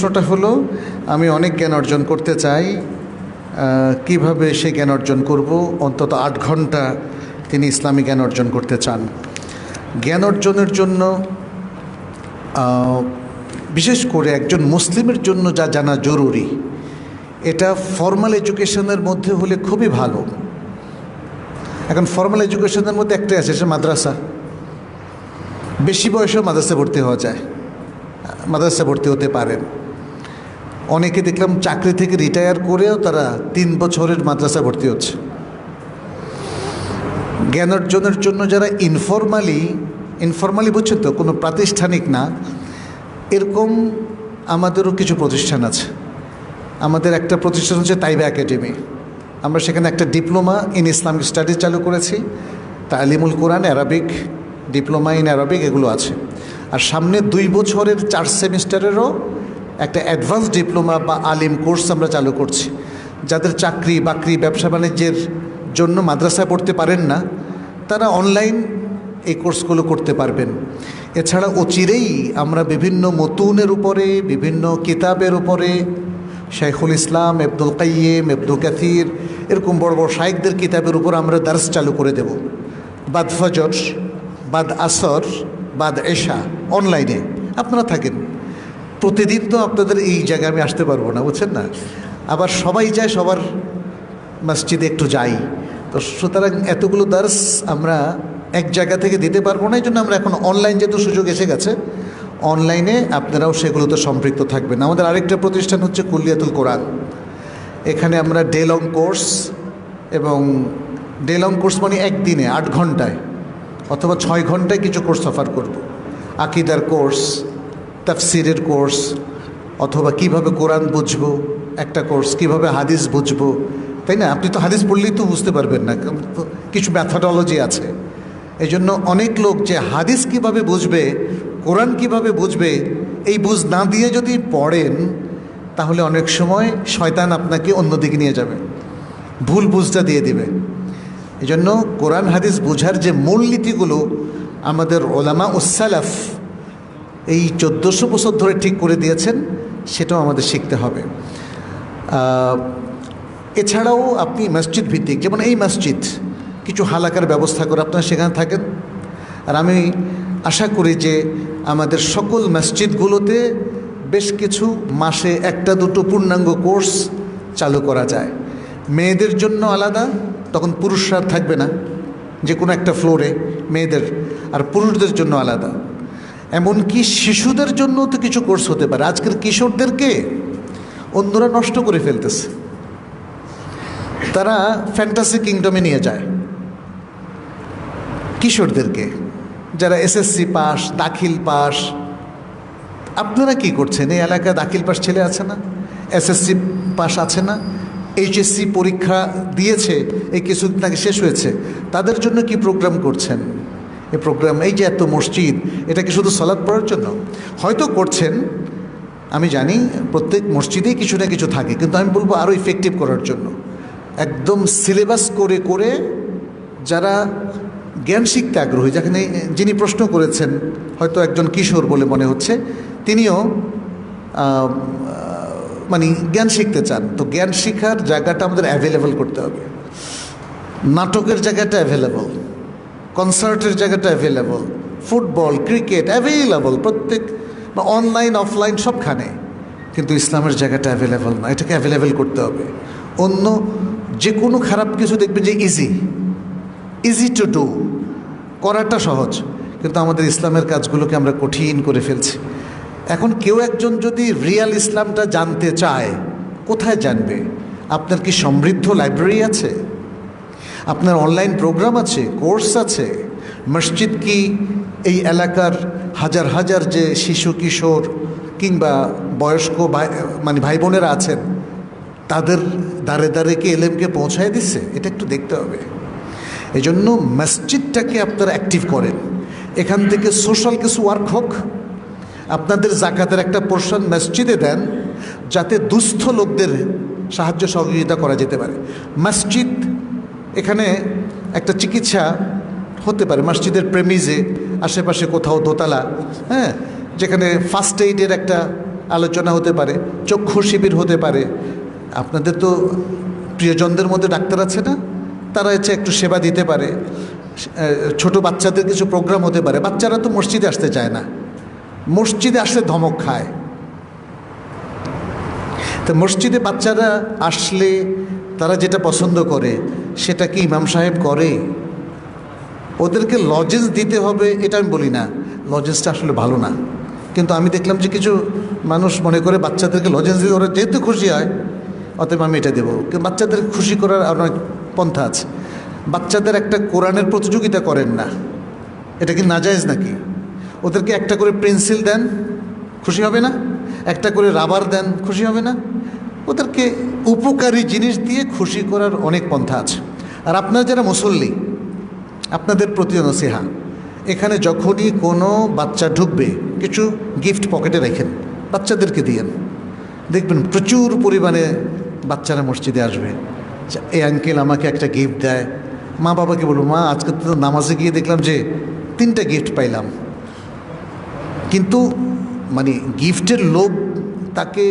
প্রশ্নটা হলো, আমি অনেক জ্ঞান অর্জন করতে চাই কীভাবে সে জ্ঞান অর্জন করব? অন্তত আট ঘণ্টা তিনি ইসলামী জ্ঞান অর্জন করতে চান। জ্ঞান অর্জনের জন্য বিশেষ করে একজন মুসলিমের জন্য যা জানা জরুরি, এটা ফর্মাল এডুকেশনের মধ্যে হলে খুবই ভালো। এখন ফর্মাল এডুকেশনের মধ্যে একটাই আছে সে মাদ্রাসা। বেশি বয়সেও মাদ্রাসা ভর্তি হওয়া যায় মাদ্রাসা ভর্তি হতে পারেন। অনেকে দেখলাম চাকরি থেকে রিটায়ার করেও তারা তিন বছরের মাদ্রাসা ভর্তি হচ্ছে। জ্ঞান অর্জনের জন্য যারা ইনফর্মালি ইনফর্মালি বুঝছেন তো, কোনো প্রাতিষ্ঠানিক না, এরকম আমাদেরও কিছু প্রতিষ্ঠান আছে। আমাদের একটা প্রতিষ্ঠান হচ্ছে তাইবা একাডেমি। আমরা সেখানে একটা ডিপ্লোমা ইন ইসলামিক স্টাডিজ চালু করেছি। তালিমুল কোরআন, অ্যারাবিক, ডিপ্লোমা ইন অ্যারাবিক এগুলো আছে। আর সামনে দুই বছরের চার সেমিস্টারেরও একটা অ্যাডভান্স ডিপ্লোমা বা আলিম কোর্স আমরা চালু করছি। যাদের চাকরি, বাকরি, ব্যবসা বাণিজ্যের জন্য মাদ্রাসায় পড়তে পারেন না, তারা অনলাইন এই কোর্সগুলো করতে পারবেন। এছাড়া অচিরেই আমরা বিভিন্ন মতুনের উপরে, বিভিন্ন কিতাবের উপরে, শাইখুল ইসলাম, আব্দুল কাইয়েম আব্দুল কাথির এরকম বড় বড় শাইকদের কিতাবের উপর আমরা দার্স চালু করে দেব। বাদ ফজর, বাদ আসর, বাদ এশা অনলাইনে আপনারা থাকেন। প্রতিদিন তো আপনাদের এই জায়গায় আমি আসতে পারব না, বুঝছেন না? আবার সবাই যায়, সবার মসজিদে একটু যাই। তো সুতরাং এতগুলো দার্স আমরা এক জায়গা থেকে দিতে পারব না এই জন্য আমরা এখন অনলাইন যেহেতু সুযোগ এসে গেছে অনলাইনে আপনারাও সেগুলোতে সম্পৃক্ত থাকবেন। আমাদের আরেকটা প্রতিষ্ঠান হচ্ছে কুলিয়াতুল কোরআন। এখানে আমরা ডে লং কোর্স এবং ডে লং কোর্স মানে একদিনে, আট ঘন্টায়, অথবা ছয় ঘন্টায় কিছু কোর্স অফার করব। আকিদার কোর্স তাফসিরের কোর্স, অথবা কীভাবে কোরআন বুঝব, একটা কোর্স, কীভাবে হাদিস বুঝব, তাই না? আপনি তো হাদিস পড়লেই তো বুঝতে পারবেন না, কিছু ম্যাথাডোলজি আছে। এই জন্য অনেক লোক যে হাদিস কীভাবে বুঝবে, কোরআন কীভাবে বুঝবে, এই বুঝ না দিয়ে যদি পড়েন, তাহলে অনেক সময় শয়তান আপনাকে অন্যদিকে নিয়ে যাবে, ভুল বুঝটা দিয়ে দিবে। এই জন্য কোরআন হাদিস বোঝার যে মূলনীতিগুলো আমাদের ওলামা উসালাফ এই চোদ্দোশো বছর ধরে ঠিক করে দিয়েছেন, সেটাও আমাদের শিখতে হবে। এছাড়াও আপনি মসজিদ ভিত্তিক, যেমন এই মসজিদ, কিছু হালাকার ব্যবস্থা করে আপনারা সেখানে থাকেন। আর আমি আশা করি যে আমাদের সকল মসজিদগুলোতে বেশ কিছু মাসে একটা দুটো পূর্ণাঙ্গ কোর্স চালু করা যায়। মেয়েদের জন্য আলাদা, তখন পুরুষরা থাকবে না, যে কোনো একটা ফ্লোরে মেয়েদের, আর পুরুষদের জন্য আলাদা। এমনকি শিশুদের জন্য তো কিছু কোর্স হতে পারে। আজকের কিশোরদেরকে অন্যরা নষ্ট করে ফেলতেছে। তারা ফ্যান্টাসি কিংডমে নিয়ে যায়। কিশোরদেরকে, যারা এসএসসি পাস দাখিল পাস আপনারা কি করছেন? এই এলাকায় দাখিল পাস ছেলে আছে না? এসএসসি পাস আছে না? এইচএসসি পরীক্ষা দিয়েছে, এই কিছুদিন আগে শেষ হয়েছে। তাদের জন্য কি প্রোগ্রাম করছেন? এই প্রোগ্রাম এই যে এত মসজিদ, এটা কি শুধু সলাদ পড়ার জন্য? হয়তো করছেন, আমি জানি, প্রত্যেক মসজিদেই কিছু না কিছু থাকে, কিন্তু আমি বলব আরও ইফেক্টিভ করার জন্য। একদম সিলেবাস করে করে যারা জ্ঞান শিখতে আগ্রহী, যেখানে যিনি প্রশ্ন করেছেন, হয়তো একজন কিশোর বলে মনে হচ্ছে, তিনিও মানে জ্ঞান শিখতে চান। তো জ্ঞান শিখার জায়গাটা আমাদের অ্যাভেলেবল করতে হবে। নাটকের জায়গাটা অ্যাভেলেবল কনসার্টের জায়গাটা অ্যাভেলেবল ফুটবল ক্রিকেট অ্যাভেলেবল প্রত্যেক বা অনলাইন অফলাইন সবখানে। কিন্তু ইসলামের জায়গাটা অ্যাভেলেবল না, এটাকে অ্যাভেলেবল করতে হবে। অন্য যে কোনো খারাপ কিছু দেখবে যে ইজি ইজি টু ডু করাটা সহজ। কিন্তু আমাদের ইসলামের কাজগুলোকে আমরা কঠিন করে ফেলছি। এখন কেউ একজন যদি রিয়াল ইসলামটা জানতে চায়, কোথায় জানবে? আপনার কি সমৃদ্ধ লাইব্রেরি আছে? আপনার অনলাইন প্রোগ্রাম আছে কোর্স আছে। মসজিদ কি এই এলাকার হাজার হাজার যে শিশু, কিশোর কিংবা বয়স্ক মানে ভাই বোনেরা আছেন, তাদের দাঁড়ে দাঁড়ে কি এলেমকে পৌঁছায় দিচ্ছে এটা একটু দেখতে হবে। এই জন্য মসজিদটাকে আপনারা অ্যাক্টিভ করেন। এখান থেকে সোশ্যাল কিছু ওয়ার্ক হোক। আপনাদের জাকাতের একটা পোর্শন মসজিদে দেন, যাতে দুস্থ লোকদের সাহায্য সহযোগিতা করা যেতে পারে। মসজিদ এখানে একটা চিকিৎসা হতে পারে, মসজিদের প্রেমিজে আশেপাশে কোথাও দোতলা হ্যাঁ? যেখানে ফার্স্ট এইডের একটা আলোচনা হতে পারে, চক্ষু শিবির হতে পারে। আপনাদের তো প্রিয়জনদের মধ্যে ডাক্তার আছে না? তারা হচ্ছে একটু সেবা দিতে পারে। ছোট বাচ্চাদের কিছু প্রোগ্রাম হতে পারে। বাচ্চারা তো মসজিদে আসতে চায় না। মসজিদে আসলে ধমক খায়। তো মসজিদে বাচ্চারা আসলে তারা যেটা পছন্দ করে সেটা কি ইমাম সাহেব করে? ওদেরকে লজেন্স দিতে হবে, এটা আমি বলি না। লজেন্সটা আসলে ভালো না। কিন্তু আমি দেখলাম যে কিছু মানুষ মনে করে বাচ্চাদেরকে লজেন্স দিয়ে ওরা যেহেতু খুশি হয়, অতএব আমি এটা দেবো। কিন্তু বাচ্চাদের খুশি করার আর অনেক পন্থা আছে। বাচ্চাদের একটা কোরআনের প্রতিযোগিতা করেন না। এটা কি নাজায়েজ নাকি? ওদেরকে একটা করে পেন্সিল দেন, খুশি হবে না? একটা করে রাবার দেন, খুশি হবে না? ওদেরকে উপকারী জিনিস দিয়ে খুশি করার অনেক পন্থা আছে। আর আপনারা যারা মুসল্লি, আপনাদের প্রতি নসিহা এখানে যখনই কোনো বাচ্চা ঢুকবে, কিছু গিফট পকেটে রেখেন, বাচ্চাদেরকে দিয়েন দেখবেন প্রচুর পরিমাণে বাচ্চারা মসজিদে আসবে। এই আঙ্কেল আমাকে একটা গিফট দেয়। মা বাবাকে বলব, মা, আজকে তো নামাজে গিয়ে দেখলাম যে তিনটা গিফট পাইলাম। কিন্তু মানে গিফটের লোভ তাকে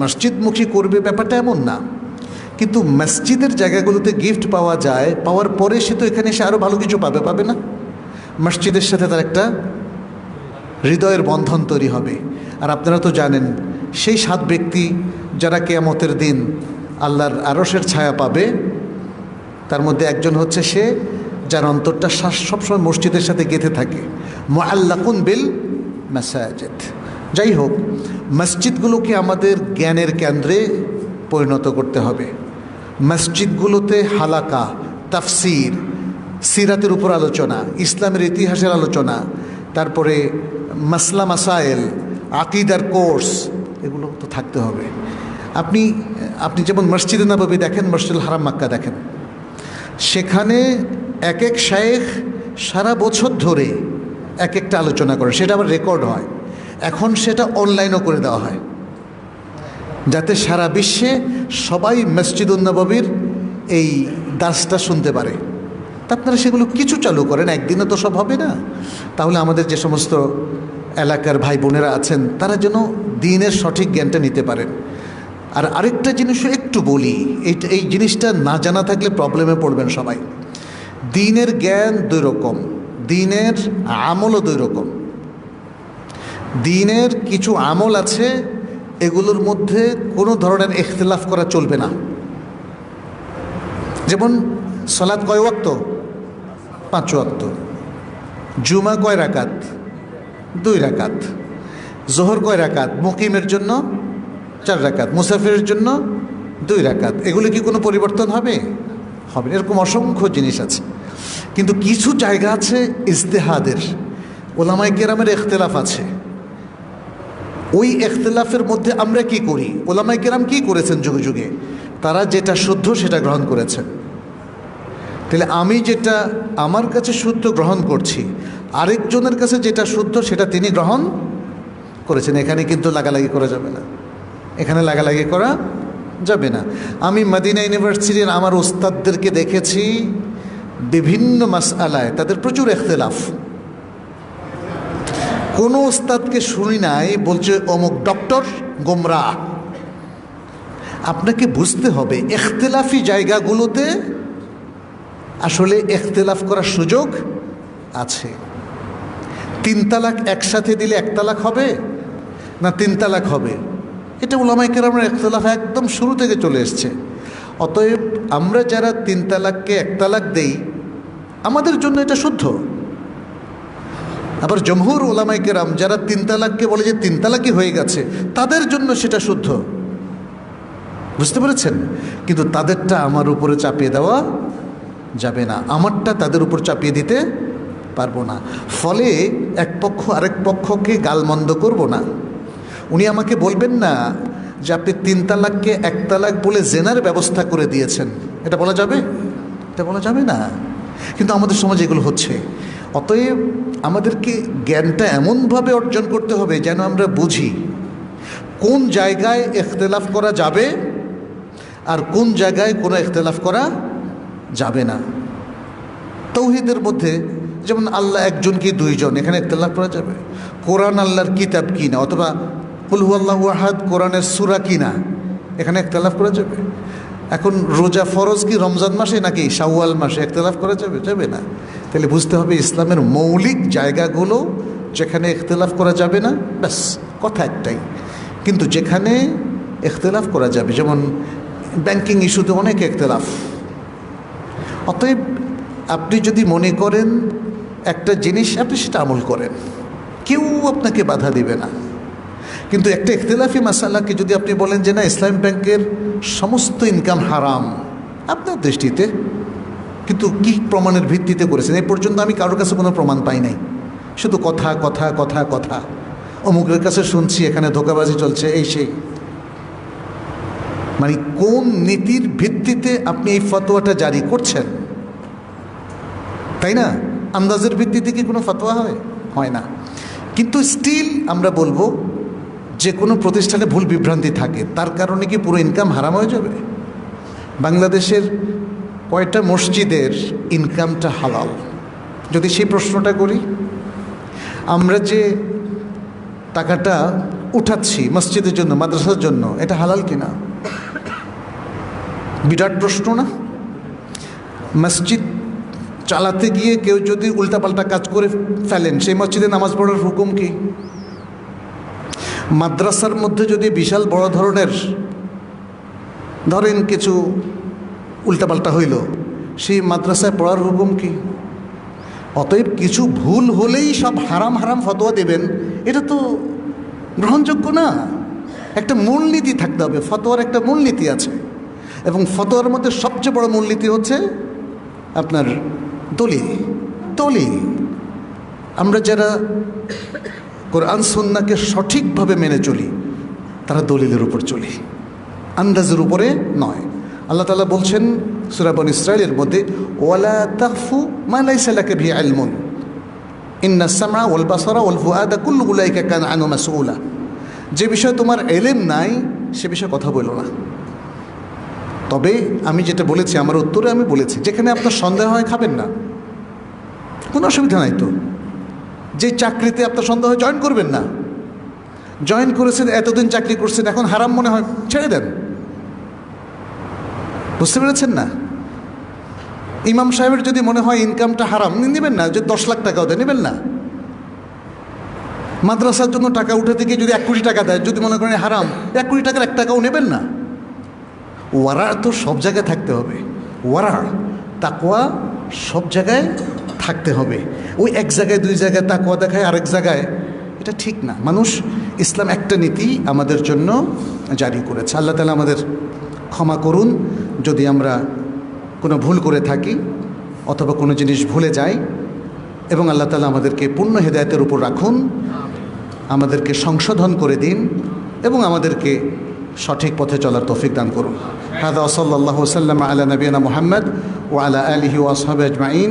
মসজিদমুখী করবে ব্যাপারটা এমন না। কিন্তু মসজিদের জায়গাগুলোতে গিফট পাওয়া যায়, পাওয়ার পরে সে তো এখানে এসে আরও ভালো কিছু পাবে পাবে না? মসজিদের সাথে তার একটা হৃদয়ের বন্ধন তৈরি হবে। আর আপনারা তো জানেন, সেই সাত ব্যক্তি যারা কেয়ামতের দিন আল্লাহর আরসের ছায়া পাবে, তার মধ্যে একজন হচ্ছে সে যার অন্তরটা শ্বাস সবসময় মসজিদের সাথে গেঁথে থাকে। মোয়াল্লাকুন বিল মাসাজেদ। যাই হোক, মসজিদগুলোকে আমাদের জ্ঞানের কেন্দ্রে পরিণত করতে হবে। মসজিদগুলোতে হালাকা, তাফসির, সিরাতের উপর আলোচনা, ইসলামের ইতিহাসের আলোচনা, তারপরে মাসলা মাসাইল আকিদার কোর্স, এগুলো তো থাকতে হবে। আপনি আপনি যেমন মসজিদে নবী দেখেন, মসজিদুল হারাম মাক্কা দেখেন। সেখানে এক এক শায়েখ সারা বছর ধরে এক একটা আলোচনা করে, সেটা আবার রেকর্ড হয়। এখন সেটা অনলাইনও করে দেওয়া হয়। যাতে সারা বিশ্বে সবাই মসজিদ উন্নবীর এই দাসটা শুনতে পারে। তা আপনারা সেগুলো কিছু চালু করেন একদিনে তো সব হবে না। তাহলে আমাদের যে সমস্ত এলাকার ভাই বোনেরা আছেন, তারা যেন দিনের সঠিক জ্ঞানটা নিতে পারেন। আর আরেকটা জিনিসও একটু বলি এই এই জিনিসটা না জানা থাকলে প্রবলেমে পড়বেন সবাই। দিনের জ্ঞান দুই রকম, দিনের আমলও দুই রকম। দিনের কিছু আমল আছে এগুলোর মধ্যে কোনো ধরনের এখতলাফ করা চলবে না। যেমন সলাদ কয় ওয়াক্ত? পাঁচ ওয়াক্ত। জুমা কয় রাকাত? দুই রাকাত। জোহর কয় রাকাত? মুকিমের জন্য চার রাকাত। মুসাফিরের জন্য দুই রাকাত। এগুলো কি কোনো পরিবর্তন হবে? হবে। এরকম অসংখ্য জিনিস আছে। কিন্তু কিছু জায়গা আছে ইজতেহাদের। ওলামাই কেরামের এখতলাফ আছে। ওই এখতলাফের মধ্যে আমরা কি করি? ওলামাই কেরাম কি করেছেন যুগে যুগে? তারা যেটা শুদ্ধ সেটা গ্রহণ করেছেন। তাহলে আমি যেটা আমার কাছে শুদ্ধ গ্রহণ করছি, আরেকজনের কাছে যেটা শুদ্ধ সেটা তিনি গ্রহণ করেছেন। এখানে কিন্তু লাগালাগি করা যাবে না। এখানে লাগালাগি করা যাবে না। আমি মদিনা ইউনিভার্সিটির আমার ওস্তাদদেরকে দেখেছি বিভিন্ন মাসআলায়। তাদের প্রচুর এখতলাফ। কোনো ওস্তাদকে শুনি নাই, বলছে, অমুক ডক্টর গোমরা, আপনাকে বুঝতে হবে, এখতেলাফি জায়গাগুলোতে আসলে এখতলাফ করার সুযোগ আছে। তিন তালাক একসাথে দিলে এক তালাক হবে না তিন তালাক হবে? এটা ওলামাই কেরামের একতলাফ একদম শুরু থেকে চলে এসছে। অতএব আমরা যারা তিন তালাককে এক তালাক দেই, আমাদের জন্য এটা শুদ্ধ। আবার জমহুর ওলামাই কেরাম যারা তিন তালাককে বলে যে তিন তালাকই হয়ে গেছে, তাদের জন্য সেটা শুদ্ধ। বুঝতে পেরেছেন? কিন্তু তাদেরটা আমার উপরে চাপিয়ে দেওয়া যাবে না। আমারটা তাদের উপর চাপিয়ে দিতে পারব না। ফলে এক পক্ষ আরেক পক্ষকে গালমন্দ করব না। উনি আমাকে বলবেন না যে আপনি তিন তালাককে এক তালাক বলে জেনার ব্যবস্থা করে দিয়েছেন। এটা বলা যাবে? এটা বলা যাবে না। কিন্তু আমাদের সমাজে এগুলো হচ্ছে। অতএব আমাদেরকে জ্ঞানটা এমনভাবে অর্জন করতে হবে যেন আমরা বুঝি কোন জায়গায় এখতেলাফ করা যাবে আর কোন জায়গায় কোনো এখতেলাফ করা যাবে না। তৌহিদের মধ্যে যেমন আল্লাহ একজন কি দুইজন, এখানে ইতলাফ করা যাবে? কোরআন আল্লাহর কিতাব কি না? অথবা কুলহু আল্লাহ আহাদ কোরআনের সুরা কি না? এখানে একতলাফ করা যাবে। এখন রোজা ফরজ কি রমজান মাসে নাকি শাওয়াল মাসে একতলাফ করা যাবে? যাবে না। তাহলে বুঝতে হবে ইসলামের মৌলিক জায়গাগুলো যেখানে ইখতলাফ করা যাবে না, ব্যাস, কথা একটাই। কিন্তু যেখানে ইখতলাফ করা যাবে, যেমন ব্যাংকিং ইস্যুতে অনেক ইখতলাফ অতএব আপনি যদি মনে করেন একটা জিনিস, আপনি সেটা আমল করেন। কেউ আপনাকে বাধা দিবে না। কিন্তু একটা ইখতলাফি মাসালাকে যদি আপনি বলেন যে না, ইসলাম ব্যাংকের সমস্ত ইনকাম হারাম, আপনার দৃষ্টিতে কিন্তু কি প্রমাণের ভিত্তিতে করেছেন? এই পর্যন্ত আমি কারোর কাছে কোনো প্রমাণ পাই নাই। শুধু কথা কথা কথা কথা। অমুকের কাছে শুনছি, এখানে ধোকাবাজি চলছে, এই সেই। মানে কোন নীতির ভিত্তিতে আপনি এই ফতোয়াটা জারি করছেন? তাই না? আন্দাজের ভিত্তিতে কি কোনো ফতোয়া হয়? হয় না। কিন্তু স্টিল আমরা বলব যে কোনো প্রতিষ্ঠানে ভুল বিভ্রান্তি থাকে, তার কারণে কি পুরো ইনকাম হারাম হয়ে যাবে? বাংলাদেশের কয়টা মসজিদের ইনকামটা হালাল? যদি সেই প্রশ্নটা করি, আমরা যে টাকাটা উঠাচ্ছি মসজিদের জন্য, মাদ্রাসার জন্য, এটা হালাল কিনা? বিরাট প্রশ্ন না? মসজিদ চালাতে গিয়ে কেউ যদি উল্টাপাল্টা কাজ করে ফেলেন, সেই মসজিদে নামাজ পড়ার হুকুম কি? মাদ্রাসার মধ্যে যদি বিশাল বড় ধরনের, ধরেন কিছু উল্টাপাল্টা হইল, সেই মাদ্রাসায় পড়ার হুকুম কি? অতএব কিছু ভুল হলেই সব হারাম হারাম ফতোয়া দেবেন, এটা তো গ্রহণযোগ্য না। একটা মূলনীতি থাকতে হবে, ফতোয়ার একটা মূলনীতি আছে। এবং ফতোয়ার মধ্যে সবচেয়ে বড় মূলনীতি হচ্ছে আপনার দলিল দলিল। আমরা যারা কোরআন সন্নাকে সঠিকভাবে মেনে চলি, তারা দলিলের উপর চলি। আন্দাজের উপরে নয়। আল্লাহ তালা বলছেন সুরাবন ইসরায়েলের মধ্যে, ওয়ালা তাহফু মালাই সালাকে ভি আলমুন ইন্না সামা ওল বাসরা ওল ফুয়াদা কুল্লুগুলাইকা কান আনু মাসউলা। যে বিষয়ে তোমার এলেম নাই, সে বিষয়ে কথা বলো না। তবে আমি যেটা বলেছি, আমার উত্তরে আমি বলেছি, যেখানে আপনার সন্দেহ হয়, খাবেন না। কোনো অসুবিধা নাই তো। যে চাকরিতে আপনার সন্দেহ জয়েন করবেন না। জয়েন করেছেন, এতদিন চাকরি করছেন, এখন হারাম মনে হয়, ছেড়ে দেন। বুঝতে পেরেছেন না? ইমাম সাহেবের যদি মনে হয় ইনকামটা হারাম, নেবেন না যে দশ লাখ টাকাও দেয় নেবেন না। মাদ্রাসার জন্য টাকা উঠাতে গিয়ে যদি এক কোটি টাকা দেয়, যদি মনে করেন হারাম, এক কোটি টাকার এক টাকাও নেবেন না। ওয়ারা তো সব জায়গায় থাকতে হবে। ওয়ারা তাকোয়া সব জায়গায় থাকতে হবে। ওই এক জায়গায়, দুই জায়গায় তাকোয়া দেখায়, আরেক জায়গায়, এটা ঠিক না। মানুষ, ইসলাম একটা নীতি আমাদের জন্য জারি করেছে। আল্লাহ তালা আমাদের ক্ষমা করুন। যদি আমরা কোনো ভুল করে থাকি, অথবা কোনো জিনিস ভুলে যাই, এবং আল্লাহ তালা আমাদেরকে পূর্ণ হেদায়তের উপর রাখুন, আমাদেরকে সংশোধন করে দিন, এবং আমাদেরকে সঠিক পথে চলার তৌফিক দান করুন। হাদা ওসল্লাহ সাল্লাম আলা নবীনা মোহাম্মদ ও আলা আলহি ওয়াসহাব আজমাইন।